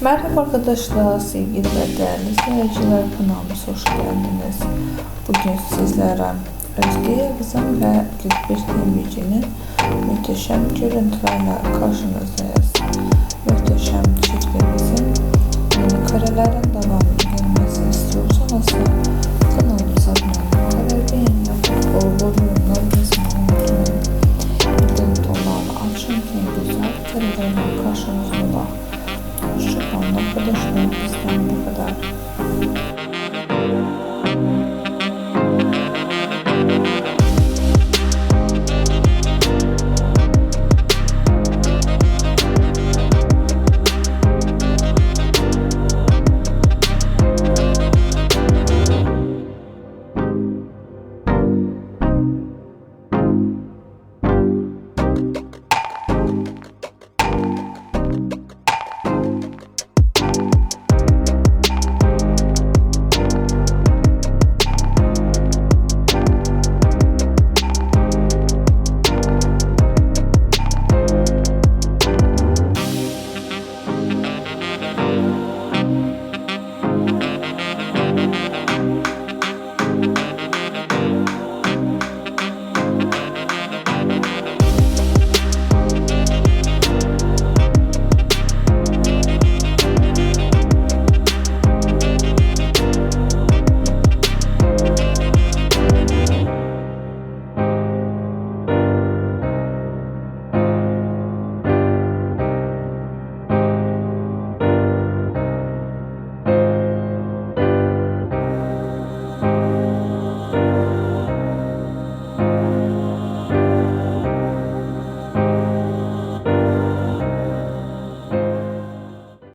Merhaba arkadaşlar, sevgili ve değerli izleyiciler kanalımıza hoş geldiniz. Bugün sizlere Özge Yıldız'ın ve Gülbir Demirci'nin muhteşem görüntülerle karşınızdayız. Muhteşem çiftimizin yeni karelerin devamını gelmesini istiyorsanız kanalımıza abone olmayı, beğeni yapıp yorumlar yazmayı unutmayın. Bildirim tonlarını açın ki güzel karelerle karşınızda уже давно подошло.